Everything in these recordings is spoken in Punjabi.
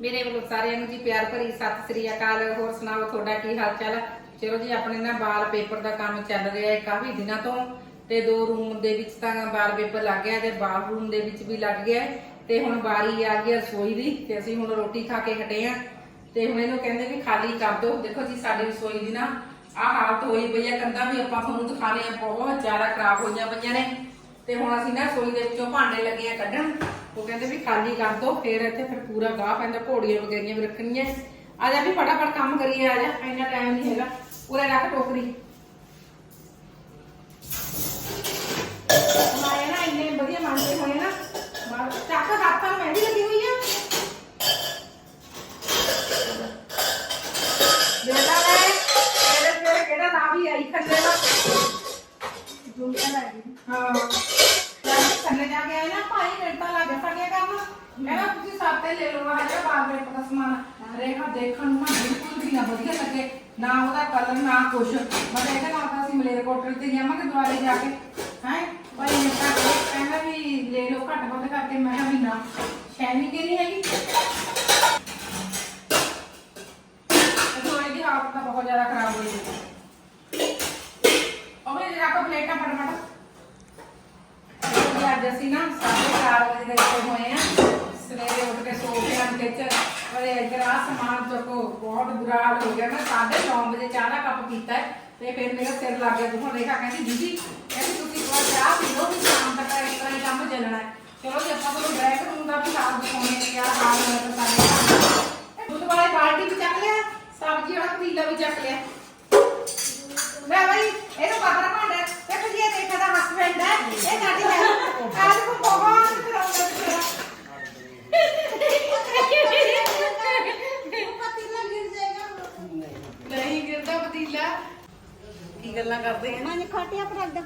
ਮੇਰੇ ਵੱਲੋਂ ਸਾਰਿਆਂ ਨੂੰ ਜੀ ਪਿਆਰ ਭਰੀ ਸਤਿ ਸ੍ਰੀ ਅਕਾਲ। ਹੋਰ ਸੁਣਾਓ, ਤੁਹਾਡਾ ਕੀ ਹਾਲ ਚਾਲ ਚਲੋ ਜੀ, ਆਪਣੇ ਨਾ ਵਾਲ ਪੇਪਰ ਦਾ ਕੰਮ ਚੱਲ ਰਿਹਾ ਹੈ ਕਾਫੀ ਦਿਨਾਂ ਤੋਂ ਤੇ ਦੋ ਰੂਮ ਦੇ ਵਿੱਚ ਤਾਂ ਵਾਲ ਪੇਪਰ ਲੱਗ ਗਿਆ ਤੇ ਬਾਥਰੂਮ ਦੇ ਵਿੱਚ ਵੀ ਲੱਗ ਗਿਆ ਤੇ ਹੁਣ ਵਾਰੀ ਆ ਗਈ ਰਸੋਈ ਦੀ ਤੇ ਅਸੀਂ ਹੁਣ ਰੋਟੀ ਖਾ ਕੇ ਹਟੇ ਆ ਤੇ ਹੁਣ ਇਹਨੂੰ ਕਹਿੰਦੇ ਵੀ ਖਾਲੀ ਕਰ ਦਿਓ ਦੇਖੋ ਜੀ, ਸਾਡੀ ਰਸੋਈ ਦੀ ਨਾ ਆਹ ਹਾਲਤ ਹੋਈ ਪਈ ਆ ਕੰਧਾਂ ਵੀ ਆਪਾਂ ਤੁਹਾਨੂੰ ਦਿਖਾਣੇ ਆ ਬਹੁਤ ਜ਼ਿਆਦਾ ਖਰਾਬ ਹੋਈਆਂ ਪਈਆਂ ਨੇ ਤੇ ਹੁਣ ਅਸੀਂ ਨਾ ਰਸੋਈ ਦੇ ਵਿੱਚੋਂ ਭਾਂਡੇ ਲੱਗੇ ਆ ਕੱਢਣ ਉਹ ਕਹਿੰਦੇ ਵੀ ਖਾਲੀ ਕਰ ਦੋ, ਫਿਰ ਇੱਥੇ ਫਿਰ ਪੂਰਾ ਗਾਹ ਪੈਂਦਾ, ਘੋੜੀਆਂ ਵਗੈਰੀਆਂ ਵੀ ਰੱਖਣੀਆਂ। ਆ ਜਾ ਵੀ ਫਟਾਫਟ ਕੰਮ ਕਰੀਏ, ਆ ਜਾ, ਇੰਨਾ ਟਾਈਮ ਨਹੀਂ ਹੈਗਾ। ਪੂਰਾ ਰੱਖ ਟੋਕਰੀ। ਮਾਇਆ ਨਾ ਇੰਨੇ ਵਧੀਆ ਮੰਨਦੇ ਹੋਏ ਨਾ ਚੱਕ ਹੱਥਾਂ ਦੇਖਣ ਨੂੰ ਨਾ ਬਿਲਕੁਲ ਵੀ ਨਾ ਵਧੀਆ ਲੱਗੇ, ਨਾ ਉਹਦਾ ਕਲਰ ਨਾ ਕੁਛ। ਮੈਂ ਕਿਹਾ ਇਹਦੇ ਨਾਲ ਤਾਂ ਅਸੀਂ ਮਲੇਰ ਤੇ ਜਾਵਾਂਗੇ ਦੁਆਰੇ ਜਾ ਕੇ, ਹੈ, ਭਾਈ ਨੇ ਤਾਂ ਕਹਿੰਦਾ ਵੀ ਲੈ ਲਓ ਘੱਟ ਵੱਧ ਕਰਕੇ, ਮੈਂ ਕਿਹਾ ਵੀ ਨਾ ਸ਼ੈਨਿੰਗ ਨਹੀਂ ਹੈਗੀ? ਰਸੋਈ ਦੀ ਹਾਲਤ ਤਾਂ ਬਹੁਤ ਜ਼ਿਆਦਾ ਖਰਾਬ ਹੋਈ ਹੈ ਉਹ ਵੀ ਜਰਾ ਕੋ ਪਲੇਟਾਂ ਫਟਾਫਟ। ਅੱਜ ਅਸੀਂ ਨਾ 4:30 ਵਜੇ ਦੇ ਹੋਏ ਆ। ਸਵੇਰੇ ਉੱਠ ਕੇ ਸੋ ਕੇ ਆਂ ਕਿਚਨ ਅਰੇ ਇੱਧਰ ਆ ਸਮਾਨ ਚੁੱਕੋ ਬਹੁਤ ਬੁਰਾ ਹਾਲ ਹੋ ਗਿਆ। ਮੈਂ 9:30 ਵਜੇ ਚਾਹ ਦਾ ਕੱਪ ਪੀਤਾ ਹੈ, ਤੇ ਫਿਰ ਮੇਰਾ ਸਿਰ ਲੱਗ ਗਿਆ। ਦੁਖਣ ਰੇਖਾ ਕਹਿੰਦੀ ਦੀਦੀ ਕਹਿੰਦੀ ਤੁਸੀਂ ਇੱਕ ਵਾਰ ਚਾਹ ਪੀ ਲਓ ਵੀ ਸ਼ਾਮ ਤੱਕ ਇਸ ਤਰ੍ਹਾਂ ਹੀ ਕੰਮ ਚੱਲਣਾ ਹੈ। ਚਲੋ ਜੀ ਆਪਾਂ ਕੋਲ ਬ੍ਰੈਕ ਰੂਮ ਦਾ ਵੀ ਹਾਲ ਦਿਖਾਉਣੇ ਆ ਕਿਆ ਹਾਲ ਹੋਇਆ ਤਾਂ ਸਾਰੇ ਦੁੱਧ ਵਾਲੇ ਬਾਲਟੀ ਵੀ ਚੱਕ ਲਿਆ ਸਬਜ਼ੀ ਵਾਲਾ ਪਤੀਲਾ ਵੀ ਚੱਕ ਲਿਆ। ਲੈ ਭਾਈ ਇਹਨੂੰ ਬਾਹਰ ਭਾਂਡਾ ਦੇਖੋ ਜੀ ਇਹ ਦੇਖਾ ਦਾ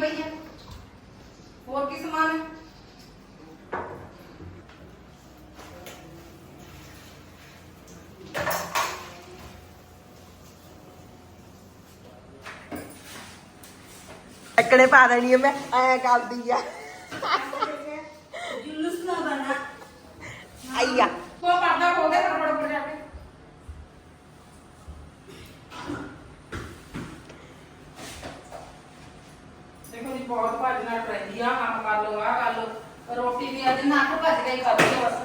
ਕੀ ਧਰਨ ਜੀ ਪਈ ਹੈ ਹੋਰ ਕੀ ਸਮਾਨ ਹੈ ਟੱਕਣੇ ਪਾ ਦੇਣੀ ਆ ਮੈਂ ਐ ਕਰਦੀ ਆ ਨੱਕ ਭੱਜ ਗਈ ਖਾਦੀ ਆ ਬਸ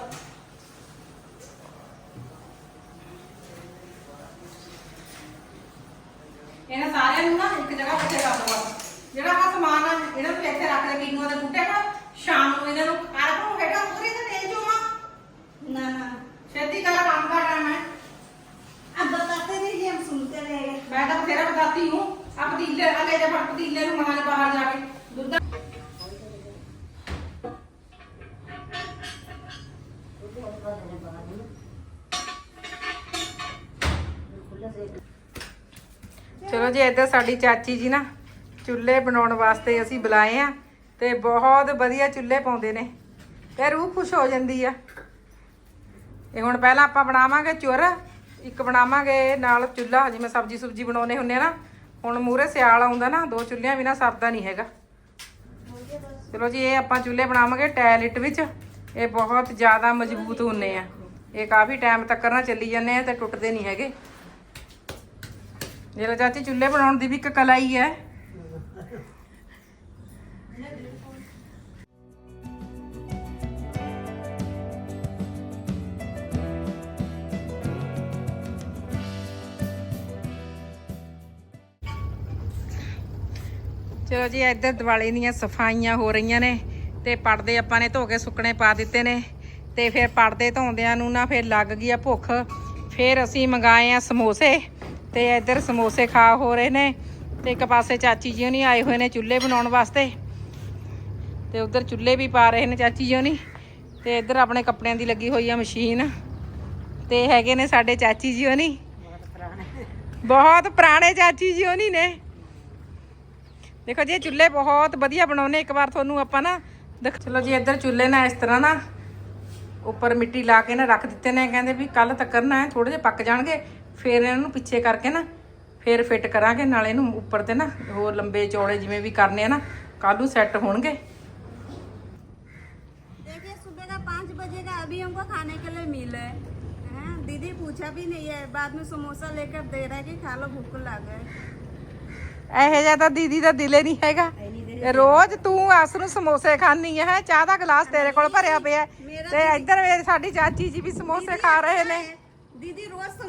ਇਹਨਾਂ ਸਾਰਿਆਂ ਨੂੰ ਨਾ ਇੱਕ ਜਗ੍ਹਾ ਇਕੱਠੇ ਕਰ ਦੋ ਬਸ ਜਿਹੜਾ ਆ ਸਮਾਨ ਆ ਇਹਨਾਂ ਨੂੰ ਇੱਥੇ ਰੱਖ ਦੇ ਕਿਨੂਆਂ ਦੇ ਬੂਟੇ ਨਾ ਸ਼ਾਮ ਨੂੰ ਇਹਨਾਂ ਨੂੰ ਆਪ ਨੂੰ ਹੈਗਾ ਪੂਰੀ ਤੇ ਦੇ ਜੋ ਮਾਂ ना ना ਛੇਤੀ ਕਰ ਕੰਮ ਦਾ ਟਾਈਮ ਹੈ अब बताते रहिए हम सुनते रहेंगे ਮੈਂ ਤਾਂ ਬਥੇਰਾ ਬਤਾਤੀ ਹੂੰ ਆ ਪਤੀਲੇ ਆ ਲੈ ਜਾ ਫੜ ਪਤੀਲੇ ਨੂੰ ਚਲੋ ਜੀ, ਇੱਧਰ ਸਾਡੀ ਚਾਚੀ ਜੀ ਨਾ ਚੁੱਲ੍ਹੇ ਬਣਾਉਣ ਵਾਸਤੇ ਅਸੀਂ ਬੁਲਾਏ ਆ ਤੇ ਬਹੁਤ ਵਧੀਆ ਚੁੱਲ੍ਹੇ ਪਾਉਂਦੇ ਨੇ ਤੇ ਰੂਹ ਖੁਸ਼ ਹੋ ਜਾਂਦੀ ਆ। ਇਹ ਹੁਣ ਪਹਿਲਾਂ ਆਪਾਂ ਬਣਾਵਾਂਗੇ ਚੁਰ, ਇੱਕ ਬਣਾਵਾਂਗੇ ਨਾਲ ਚੁੱਲ੍ਹਾ। ਜਿਵੇਂ ਸਬਜੀ ਸੁਬਜੀ ਬਣਾਉਨੇ ਹੁੰਨੇ ਆ ਨਾ, ਹੁਣ ਮੂਰੇ ਸਿਆਲ ਆਉਂਦਾ ਨਾ, ਦੋ ਚੁੱਲ੍ਹਿਆਂ ਬਿਨਾ ਸਰਦਾ ਨਹੀਂ ਹੈਗਾ। ਚਲੋ ਜੀ, ਇਹ ਆਪਾਂ ਚੁੱਲ੍ਹੇ ਬਣਾਵਾਂਗੇ ਟੈਲਿਟ ਵਿੱਚ। ਇਹ ਬਹੁਤ ਜ਼ਿਆਦਾ ਮਜ਼ਬੂਤ ਹੁੰਨੇ ਆ। ਇਹ ਕਾਫੀ ਟਾਈਮ ਤੱਕ ਨਾ ਚੱਲੀ ਜਾਂਦੇ ਆ ਤੇ ਟੁੱਟਦੇ ਨਹੀਂ ਹੈਗੇ। ਜਿਹੜਾ ਚਾਚੀ, ਚੁੱਲ੍ਹੇ ਬਣਾਉਣ ਦੀ ਵੀ ਇੱਕ ਕਲਾ ਹੀ ਹੈ। ਚਲੋ ਜੀ, ਇੱਧਰ ਦੀਵਾਲੀ ਦੀਆਂ ਸਫਾਈਆਂ ਹੋ ਰਹੀਆਂ ਨੇ ਤੇ ਪਰਦੇ ਆਪਾਂ ਨੇ ਧੋ ਕੇ ਸੁੱਕਣੇ ਪਾ ਦਿੱਤੇ ਨੇ ਤੇ ਫਿਰ ਪਰਦੇ ਧੋਂਦਿਆਂ ਨੂੰ ਨਾ ਫਿਰ ਲੱਗ ਗਈ ਆ ਭੁੱਖ। ਫਿਰ ਅਸੀਂ ਮੰਗਾਏ ਆ ਸਮੋਸੇ। ਤੇ ਇੱਧਰ ਸਮੋਸੇ ਖਾ ਹੋ ਰਹੇ ਨੇ ਤੇ ਇੱਕ ਪਾਸੇ ਚਾਚੀ ਜੀ ਨਹੀਂ ਆਏ ਹੋਏ ਨੇ ਚੁੱਲ੍ਹੇ ਬਣਾਉਣ ਵਾਸਤੇ। ਤੇ ਉਧਰ ਚੁੱਲ੍ਹੇ ਵੀ ਪਾ ਰਹੇ ਨੇ ਚਾਚੀ ਜੀ ਨਹੀਂ। ਤੇ ਇੱਧਰ ਆਪਣੇ ਕੱਪੜਿਆਂ ਦੀ ਲੱਗੀ ਹੋਈ ਆ ਮਸ਼ੀਨ। ਤੇ ਹੈਗੇ ਨੇ ਸਾਡੇ ਚਾਚੀ ਜੀ ਹੋਣੀ ਬਹੁਤ ਪੁਰਾਣੇ ਚਾਚੀ ਜੀ ਹੋਣੀ ਨੇ। ਦੇਖੋ ਜੀ ਚੁੱਲ੍ਹੇ ਬਹੁਤ ਵਧੀਆ ਬਣਾਉਨੇ ਇੱਕ ਵਾਰ ਤੁਹਾਨੂੰ ਆਪਾਂ ਨਾ ਦੇਖ ਚਲੋ ਜੀ, ਇੱਧਰ ਚੁੱਲ੍ਹੇ ਨਾ ਇਸ ਤਰ੍ਹਾਂ ਨਾ ਉੱਪਰ ਮਿੱਟੀ ਲਾ ਕੇ ਨਾ ਰੱਖ ਦਿੱਤੇ ਨੇ। ਕਹਿੰਦੇ ਵੀ ਕੱਲ ਤੱਕ ਨਾ ਥੋੜੇ ਜਿਹਾ ਪੱਕ ਜਾਣਗੇ। ਫਿਰ ਇਹਨਾਂ ਨੂੰ ਪਿੱਛੇ ਕਰਕੇ ਨਾ ਫਿਰ ਫਿੱਟ ਕਰਾਂਗੇ ਨਾਲੇ ਇਹਨੂੰ ਉੱਪਰ ਤੇ ਨਾ ਹੋਰ ਲੰਬੇ ਚੌੜੇ ਜਿਵੇਂ ਵੀ ਕਰਨੇ ਆ ਨਾ ਕੱਲ ਨੂੰ ਸੈੱਟ ਹੋਣਗੇ देखिए सुबह का पाँच बजे का अभी हमको खाने के लिए मिले हैं दीदी पूछा भी नहीं है बाद में समोसा लेकर दे रहा है कि खा लो भूख लग गए ਇਹੋ ਜਿਹਾ ਤਾਂ ਦੀਦੀ ਦਾ ਦਿਲ ਹੀ ਨਹੀਂ ਹੈਗਾ ਰੋਜ਼ ਤੂੰ ਆਸ ਨੂੰ ਸਮੋਸੇ ਖਾਣੀ ਹੈ ਚਾਹ ਦਾ ਗਲਾਸ ਤੇਰੇ ਕੋਲ ਭਰਿਆ ਪਿਆ ਹੈ। ਤੇ ਇੱਧਰ ਮੇਰੀ ਸਾਡੀ ਚਾਚੀ ਜੀ ਵੀ ਸਮੋਸੇ ਖਾ ਰਹੇ ਨੇ दीदी रोज सम...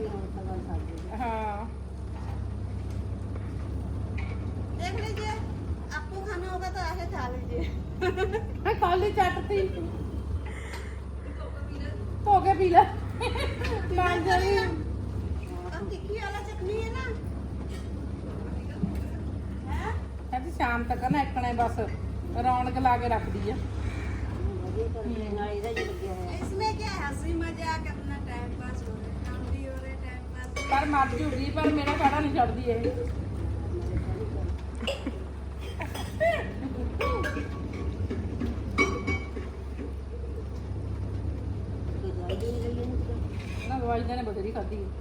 है तो ਹਾਂ देख लीजिए आपको खाना होगा तो आके खा लीजिए ਮੈਂ ਖਾਲੀ ਚੱਟਤੀ ਧੋ ਕੇ ਪੀ ਲੈ ਬਣ ਜਾਣੀ और तिक्की वाला चटनी है ना है? ਕਹਿੰਦੀ ਸ਼ਾਮ ਤੱਕ ਨਾ ਇੱਕਣੇ ਬਸ ਰੌਣਕ ਲਾ ਕੇ ਰੱਖਦੀ ਆ इसमें क्या है हंसी मजाक अपना टाइम पास पास ਮਰ ਜੂਗੀ ਪਰ ਮੇਰਾ ਕਾੜਾ ਨਹੀਂ ਛੱਡਦੀ ਇਹ। ਨਾ ਦਵਾਈ ਨੇ ਬਥੇਰੀ ਖਾਧੀ। ਹੈ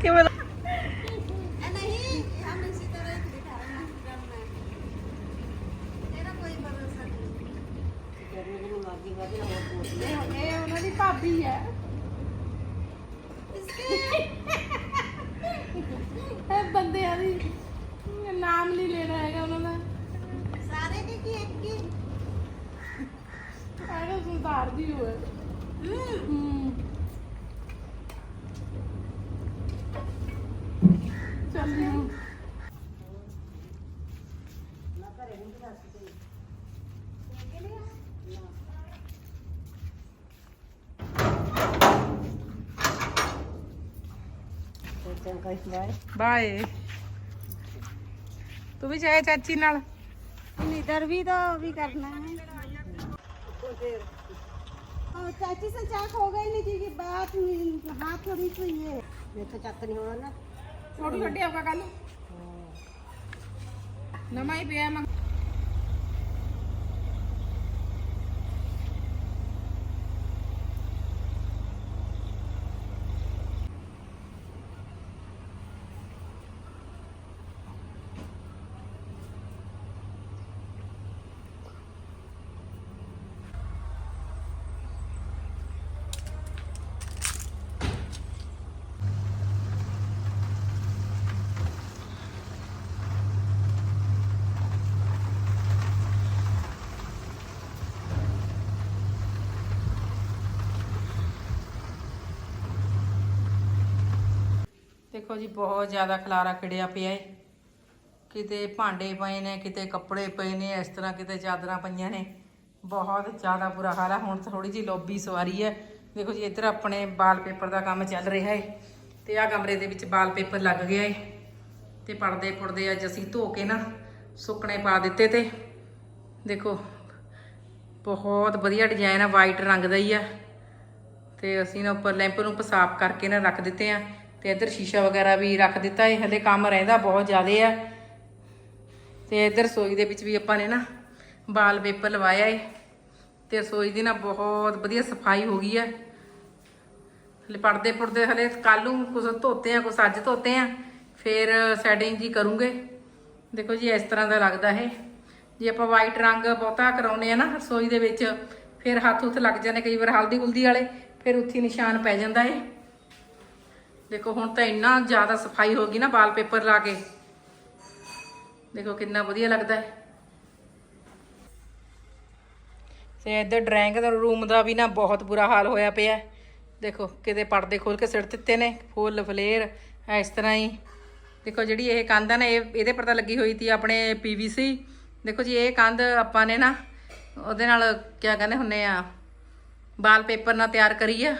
ਕਿਵੇਂ ਭਾਬੀ ਹੈ ਇਹ ਬੰਦਿਆਂ ਦੀ ਨਾਮ ਨਹੀਂ ਲੈਣਾ ਹੈਗਾ ਉਹਨਾਂ ਦਾ। ਸਾਰੇ ਦੀ ਕੀ ਇੱਕ ਹੀ? ਆਹ ਸੁਧਾਰਦੀ ਹੋਵੇ ਹੂੰ। ਬਾਏ ਤੂੰ ਵੀ ਜਾਏ ਚਾਚੀ ਨਾਲ इधर भी तो अभी करना है और चाची से चाक हो गई नहीं की बात में हाथ थोड़ी सी ये ਛੋਟੀ ਛੋਟੀ ਆਪਕਾ ਕੱਲ ਨਵਾਂ ਹੀ ਪਿਆ ਮੈਂ ਦੇਖੋ ਜੀ, ਬਹੁਤ ਜ਼ਿਆਦਾ ਖਲਾਰਾ ਖਿੜਿਆ ਪਿਆ ਏ। ਕਿਤੇ ਭਾਂਡੇ ਪਏ ਨੇ, ਕਿਤੇ ਕੱਪੜੇ ਪਏ ਨੇ, ਇਸ ਤਰ੍ਹਾਂ ਕਿਤੇ ਚਾਦਰਾਂ ਪਈਆਂ ਨੇ। ਬਹੁਤ ਜ਼ਿਆਦਾ ਬੁਰਾ ਹਾਲ ਆ। ਹੁਣ ਥੋੜੀ ਜੀ ਲੌਬੀ ਸਵਾਰੀ ਹੈ ਦੇਖੋ ਜੀ, ਇੱਧਰ ਆਪਣੇ ਵਾਲਪੇਪਰ ਦਾ ਕੰਮ ਚੱਲ ਰਿਹਾ ਏ ਤੇ ਆ ਕਮਰੇ ਦੇ ਵਿੱਚ ਵਾਲਪੇਪਰ ਲੱਗ ਗਿਆ ਏ ਤੇ ਪੜਦੇ ਪੁੜਦੇ ਅੱਜ ਅਸੀਂ ਧੋ ਕੇ ਨਾ ਸੁੱਕਣੇ ਪਾ ਦਿੱਤੇ ਤੇ। ਦੇਖੋ, ਬਹੁਤ ਵਧੀਆ ਡਿਜ਼ਾਈਨ ਆ, ਵਾਈਟ ਰੰਗ ਦਾ ਹੀ ਆ। ਤੇ ਅਸੀਂ ਨਾ ਉੱਪਰ ਲੈਂਪ ਨੂੰ ਸਾਫ਼ ਕਰਕੇ ਨਾ ਰੱਖ ਦਿੱਤੇ ਆ। ਤੇ ਇੱਧਰ ਸ਼ੀਸ਼ਾ ਵਗੈਰਾ ਵੀ ਰੱਖ ਦਿੱਤਾ ਹੈ, ਹਲੇ ਕੰਮ ਰਹਿੰਦਾ ਬਹੁਤ ਜ਼ਿਆਦਾ ਆ। ਤੇ ਇੱਧਰ ਰਸੋਈ ਦੇ ਵਿੱਚ ਵੀ ਆਪਾਂ ਨੇ ਨਾ ਵਾਲ ਪੇਪਰ ਲਵਾਇਆ ਏ, ਤੇ ਰਸੋਈ ਦੀ ਨਾ ਬਹੁਤ ਵਧੀਆ ਸਫ਼ਾਈ ਹੋ ਗਈ ਹੈ ਹਲੇ ਪਰਦੇ ਪੁਰਦੇ ਹਲੇ ਕੱਲ ਨੂੰ ਕੁਝ ਧੋਤੇ ਆ ਕੁਝ ਅੱਜ ਧੋਤੇ ਆ, ਫਿਰ ਸੈਟਿੰਗ ਜੀ ਕਰੂੰਗੇ। ਦੇਖੋ ਜੀ ਇਸ ਤਰ੍ਹਾਂ ਦਾ ਲੱਗਦਾ ਹੈ। ਜੇ ਆਪਾਂ ਵਾਈਟ ਰੰਗ ਬਹੁਤਾ ਕਰਾਉਨੇ ਆ ਨਾ ਰਸੋਈ ਦੇ ਵਿੱਚ, ਫਿਰ ਹੱਥ ਹੁੱਥ ਲੱਗ ਜਾਂਦੇ ਕਈ ਵਾਰ ਹਲਦੀ ਹੁਲਦੀ ਵਾਲੇ, ਫਿਰ ਉੱਥੇ ਨਿਸ਼ਾਨ ਪੈ ਜਾਂਦਾ ਏ ਦੇਖੋ, ਹੁਣ ਤਾਂ ਇੰਨਾ ਜ਼ਿਆਦਾ ਸਫ਼ਾਈ ਹੋ ਗਈ ਨਾ ਵਾਲਪੇਪਰ ਲਾ ਕੇ। ਦੇਖੋ, ਕਿੰਨਾ ਵਧੀਆ ਲੱਗਦਾ ਹੈ। ਤੇ ਇੱਧਰ ਡਰਾਇੰਗ ਦਾ ਰੂਮ ਦਾ ਵੀ ਨਾ ਬਹੁਤ ਬੁਰਾ ਹਾਲ ਹੋਇਆ ਪਿਆ ਦੇਖੋ, ਕਿਤੇ ਪਰਦੇ ਖੋਲ ਕੇ ਸਿੱਟ ਦਿੱਤੇ ਨੇ, ਫੁੱਲ, ਫਲੇਰ, ਇਸ ਤਰ੍ਹਾਂ ਹੀ। ਦੇਖੋ, ਜਿਹੜੀ ਇਹ ਕੰਧ ਆ ਨਾ, ਇਹ ਇਹਦੇ ਪਰ ਤਾਂ ਲੱਗੀ ਹੋਈ ਸੀ ਆਪਣੇ ਪੀਵੀਸੀ ਦੇਖੋ ਜੀ, ਇਹ ਕੰਧ ਆਪਾਂ ਨੇ ਨਾ, ਉਹਦੇ ਨਾਲ ਕੀ ਕਹਿੰਦੇ ਹੁੰਨੇ ਆ, ਵਾਲਪੇਪਰ ਨਾਲ ਤਿਆਰ ਕਰੀ ਆ।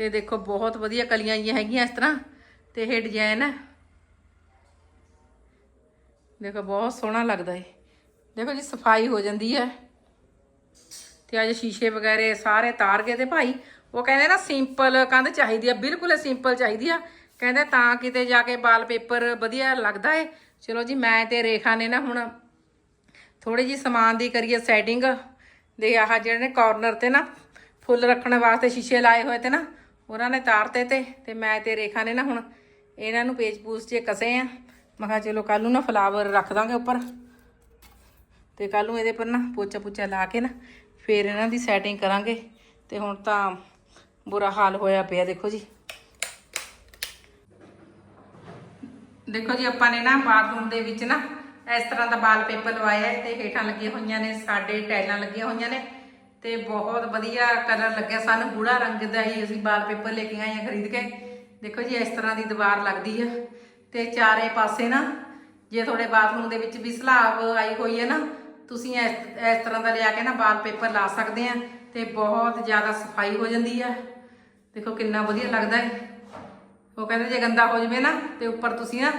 ਤੇ ਦੇਖੋ ਬਹੁਤ ਵਧੀਆ ਕਲੀਆਂ ਜੀਆਂ ਹੈਗੀਆਂ ਇਸ ਤਰ੍ਹਾਂ, ਤੇ ਇਹ ਡਿਜ਼ਾਈਨ ਹੈ ਦੇਖੋ ਬਹੁਤ ਸੋਹਣਾ ਲੱਗਦਾ ਏ ਦੇਖੋ ਜੀ, ਸਫ਼ਾਈ ਹੋ ਜਾਂਦੀ ਹੈ। ਤੇ ਅੱਜ ਸ਼ੀਸ਼ੇ ਵਗੈਰੇ ਸਾਰੇ ਤਾਰ ਗਏ ਤੇ ਭਾਈ, ਉਹ ਕਹਿੰਦੇ ਨਾ ਸਿੰਪਲ ਕੰਧ ਚਾਹੀਦੀ ਆ, ਬਿਲਕੁਲ ਸਿੰਪਲ ਚਾਹੀਦੀ ਆ। ਕਹਿੰਦੇ ਤਾਂ ਕਿਤੇ ਜਾ ਕੇ ਵਾਲਪੇਪਰ ਵਧੀਆ ਲੱਗਦਾ ਏ। ਚਲੋ ਜੀ, ਮੈਂ ਤੇ ਰੇਖਾ ਨੇ ਨਾ ਹੁਣ ਥੋੜੀ ਜੀ ਸਮਾਨ ਦੀ ਕਰੀਏ ਸੈਟਿੰਗ ਦੇ ਆਹ ਜਿਹੜੇ ਨੇ ਕਾਰਨਰ ਤੇ ਨਾ, ਫੁੱਲ ਰੱਖਣ ਵਾਸਤੇ ਸ਼ੀਸ਼ੇ ਲਾਏ ਹੋਏ ਤੇ ਨਾ ਉਹਨਾਂ ਨੇ ਤਾਰਤੇ ਤੇ ਤੇ ਮੈਂ ਤੇ ਰੇਖਾ ਨੇ ਨਾ ਹੁਣ ਇਹਨਾਂ ਨੂੰ ਪੇਜ ਪੂਸ 'ਚ ਕਸੇ ਆ। ਮੈਂ ਕਿਹਾ ਚਲੋ ਕੱਲ ਨੂੰ ਨਾ ਫਲਾਵਰ ਰੱਖ ਦਾਂਗੇ ਉੱਪਰ। ਤੇ ਕੱਲ ਨੂੰ ਇਹਦੇ ਪਰ ਨਾ ਪੋਚਾ ਪੁੱਚਾ ਲਾ ਕੇ ਨਾ ਫੇਰ ਇਹਨਾਂ ਦੀ ਸੈਟਿੰਗ ਕਰਾਂਗੇ। ਤੇ ਹੁਣ ਤਾਂ ਬੁਰਾ ਹਾਲ ਹੋਇਆ ਪਿਆ, ਦੇਖੋ ਜੀ। ਦੇਖੋ ਜੀ, ਆਪਾਂ ਨੇ ਨਾ ਬਾਥਰੂਮ ਦੇ ਵਿੱਚ ਨਾ ਇਸ ਤਰ੍ਹਾਂ ਦਾ ਵਾਲਪੇਪਰ ਲਵਾਇਆ ਹੈ ਤੇ ਹੇਠਾਂ ਲੱਗੀਆਂ ਹੋਈਆਂ ਨੇ, ਸਾਡੇ ਟਾਈਲਾਂ ਲੱਗੀਆਂ ਹੋਈਆਂ ਨੇ। ਤੇ ਬਹੁਤ ਵਧੀਆ ਕਲਰ ਲੱਗਿਆ। ਸਾਨੂੰ ਗੂੜਾ ਰੰਗ ਦਾ ਹੀ ਅਸੀਂ ਵਾਲਪੇਪਰ ਲੈ ਕੇ ਆਏ ਹਾਂ ਖਰੀਦ ਕੇ। ਦੇਖੋ ਜੀ, ਇਸ ਤਰ੍ਹਾਂ ਦੀ ਦੀਵਾਰ ਲੱਗਦੀ ਆ। ਤੇ ਚਾਰੇ ਪਾਸੇ ਨਾ, ਜੇ ਤੁਹਾਡੇ ਬਾਥਰੂਮ ਦੇ ਵਿੱਚ ਵੀ ਸਲਾਬ ਆਈ ਹੋਈ ਹੈ ਨਾ, ਤੁਸੀਂ ਇਸ ਇਸ ਤਰ੍ਹਾਂ ਦਾ ਲਿਆ ਕੇ ਨਾ ਵਾਲਪੇਪਰ ਲਾ ਸਕਦੇ ਆ ਤੇ ਬਹੁਤ ਜ਼ਿਆਦਾ ਸਫ਼ਾਈ ਹੋ ਜਾਂਦੀ ਆ। ਦੇਖੋ ਕਿੰਨਾ ਵਧੀਆ ਲੱਗਦਾ ਹੈ ਉਹ ਕਹਿੰਦੇ ਜੇ ਗੰਦਾ ਹੋ ਜਵੇ ਨਾ, ਤੇ ਉੱਪਰ ਤੁਸੀਂ ਨਾ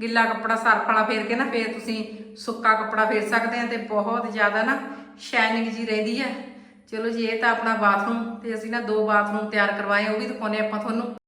ਗਿੱਲਾ ਕੱਪੜਾ, ਸਰਫ ਵਾਲਾ ਫੇਰ ਕੇ ਨਾ, ਫੇਰ ਤੁਸੀਂ ਸੁੱਕਾ ਕੱਪੜਾ ਫੇਰ ਸਕਦੇ ਆ ਤੇ ਬਹੁਤ ਜ਼ਿਆਦਾ ਨਾ ਸ਼ਾਈਨਿੰਗ ਜੀ ਰਹਿੰਦੀ ਹੈ ਚਲੋ ਜੀ, ਇਹ ਤਾਂ ਆਪਣਾ ਬਾਥਰੂਮ ਤੇ ਅਸੀਂ ਨਾ ਦੋ ਬਾਥਰੂਮ ਤਿਆਰ ਕਰਵਾਏ, ਉਹ ਵੀ ਦਿਖਾਉਨੇ ਆਪਾਂ ਤੁਹਾਨੂੰ।